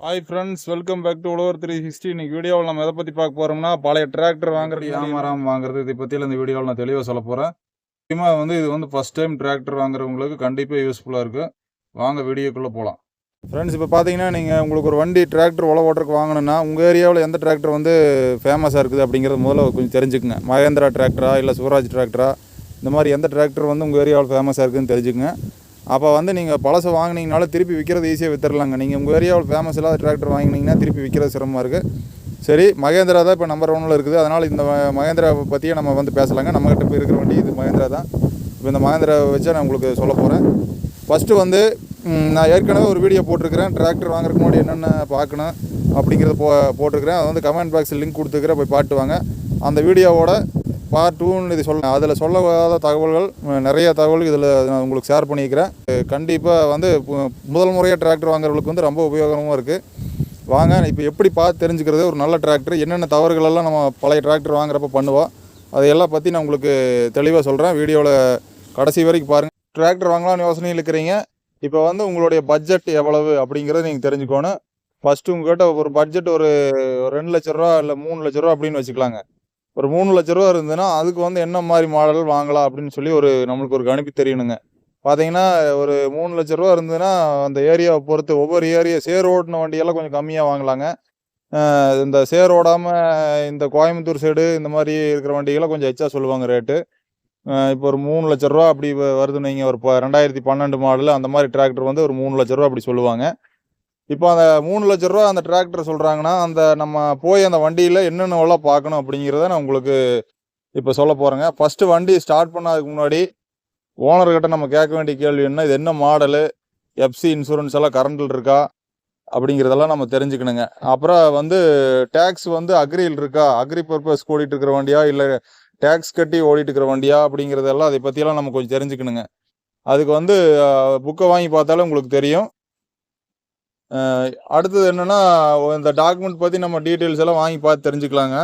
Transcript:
Hi friends welcome back to Uzhavar three sixty இன்னைக்கு வீடியோவில் நம்ம எதை பற்றி பார்க்க போகிறோம்னா பழைய டிராக்டர் வாங்குறது ஏமாறாம வாங்குறது இதை பற்றியில் இந்த வீடியோவில் நான் தெளிவாக சொல்ல போகிறேன் முக்கியமாக வந்து இது வந்து ஃபஸ்ட் டைம் டிராக்டர் வாங்குறவங்களுக்கு கண்டிப்பாக யூஸ்ஃபுல்லாக இருக்குது வாங்க வீடியோக்குள்ளே போகலாம் ஃப்ரெண்ட்ஸ் இப்போ பார்த்தீங்கன்னா நீங்கள் உங்களுக்கு ஒரு வண்டி டிராக்டர் உழவு ஓட்டுறதுக்கு வாங்கணும்னா உங்கள் ஏரியாவில் எந்த டிராக்டர் வந்து ஃபேமஸாக இருக்குது அப்படிங்கிறது முதல்ல கொஞ்சம் தெரிஞ்சுக்குங்க. மகேந்திரா டிராக்டரா இல்லை சிவராஜ் டிராக்டரா இந்த மாதிரி எந்த டிராக்டர் வந்து உங்கள் ஏரியாவில் ஃபேமஸாக இருக்குதுன்னு தெரிஞ்சுக்குங்க. அப்போ வந்து நீங்கள் பழசை வாங்கினீங்கனாலும் திருப்பி விற்கிறது ஈஸியாக வித்துடலாங்க நீங்கள் உங்கள் ஏரியாவில் ஃபேமஸ் இல்லாத டிராக்டர் வாங்கினீங்கன்னா திருப்பி விற்கிறது சிரமமாக இருக்குது சரி மகேந்திரா தான் இப்போ நம்பர் ஒன்றில் இருக்குது. அதனால் இந்த மகேந்திரா பற்றியே நம்ம வந்து பேசலாங்க. நம்மகிட்ட இப்போ இருக்கிற வண்டி இது மகேந்திரா தான். இப்போ இந்த மகேந்திரா வச்சு நான் உங்களுக்கு சொல்ல போகிறேன் ஃபஸ்ட்டு வந்து நான் ஏற்கனவே ஒரு வீடியோ போட்டிருக்கிறேன். டிராக்டர் வாங்குறதுக்கு முன்னாடி என்னென்ன பார்க்கணும் அப்படிங்கிறத போ போட்டிருக்கிறேன். அதை வந்து கமெண்ட் பாக்ஸில் லிங்க் கொடுத்துக்கிறேன். போய் பாட்டு வாங்க. அந்த வீடியோவோட பார்ட் டூன்னு இது சொல்ல அதில் சொல்லாத தகவல்கள் நிறைய தகவல் இதில் நான் உங்களுக்கு ஷேர் பண்ணிக்கிறேன். கண்டிப்பாக வந்து பு- முதல் முறையாக டிராக்டர் வாங்குறவங்களுக்கு வந்து ரொம்ப உபயோகமாக இருக்குது வாங்க இப்போ எப்படி பார்த்து தெரிஞ்சுக்கிறது ஒரு நல்ல டிராக்டர் என்னென்ன தவறுகள் எல்லாம் நம்ம பழைய டிராக்டர் வாங்குறப்ப பண்ணுவோம் அதையெல்லாம் பற்றி நான் உங்களுக்கு தெளிவாக சொல்கிறேன் வீடியோவில் கடைசி வரைக்கும் பாருங்கள் டிராக்டர் வாங்கலாம்னு யோசனையில் இருக்கிறீங்க. இப்போ வந்து உங்களுடைய பட்ஜெட் எவ்வளவு அப்படிங்கிறத நீங்கள் தெரிஞ்சுக்கணும். ஃபஸ்ட்டு உங்கள்கிட்ட ஒரு பட்ஜெட் ஒரு ரெண்டு லட்ச ரூபா இல்லை மூணு லட்ச ரூபா அப்படின்னு வச்சுக்கலாங்க. ஒரு மூணு லட்ச ரூபா இருந்ததுன்னா அதுக்கு வந்து என்ன மாதிரி மாடல் வாங்கலாம் அப்படின்னு சொல்லி ஒரு நம்மளுக்கு ஒரு கணிப்பு தெரியணுங்க. பார்த்தீங்கன்னா ஒரு மூணு லட்ச ரூபா இருந்ததுன்னா அந்த ஏரியாவை பொறுத்து ஒவ்வொரு ஏரியா சேர் ஓட்டின வண்டியெல்லாம் கொஞ்சம் கம்மியாக வாங்கலாங்க. இந்த சேர் ஓடாமல் இந்த கோயம்புத்தூர் சைடு இந்த மாதிரி இருக்கிற வண்டிகளை கொஞ்சம் எச்சா சொல்லுவாங்க ரேட்டு இப்போ ஒரு மூணு லட்ச ரூபா அப்படி வருதுன்னு நீங்கள் ஒரு ப- ரெண்டாயிரத்தி பன்னெண்டு மாடல் அந்த மாதிரி டிராக்டர் வந்து ஒரு மூணு லட்ச ரூபா அப்படி சொல்லுவாங்க. இப்போ அந்த மூணு லட்ச ரூபா அந்த டிராக்டர் சொல்கிறாங்கன்னா அந்த நம்ம போய் அந்த வண்டியில் என்னென்னவெல்லாம் பார்க்கணும் அப்படிங்கிறத நான் உங்களுக்கு இப்போ சொல்ல போகிறேங்க ஃபஸ்ட்டு வண்டி ஸ்டார்ட் பண்ணதுக்கு முன்னாடி ஓனர்கிட்ட நம்ம கேட்க வேண்டிய கேள்வி என்ன? இது என்ன மாடலு எஃப்சி இன்சூரன்ஸ் எல்லாம் கரண்டில் இருக்கா? அப்படிங்கிறதெல்லாம் நம்ம தெரிஞ்சுக்கணுங்க. அப்புறம் வந்து டேக்ஸ் வந்து அக்ரியில் இருக்கா? அக்ரி பர்பஸ் ஓடிட்டு இருக்கிற வண்டியா? இல்லை டேக்ஸ் கட்டி ஓடிட்டு இருக்கிற வண்டியா? அப்படிங்கிறதெல்லாம் அதை பற்றியெல்லாம் நம்ம கொஞ்சம் தெரிஞ்சுக்கணுங்க. அதுக்கு வந்து புக்கை வாங்கி பார்த்தாலும் உங்களுக்கு தெரியும். அடுத்தது என்னென்னா இந்த டாக்குமெண்ட் பற்றி நம்ம டீட்டெயில்ஸ் எல்லாம் வாங்கி பார்த்து தெரிஞ்சுக்கலாங்க.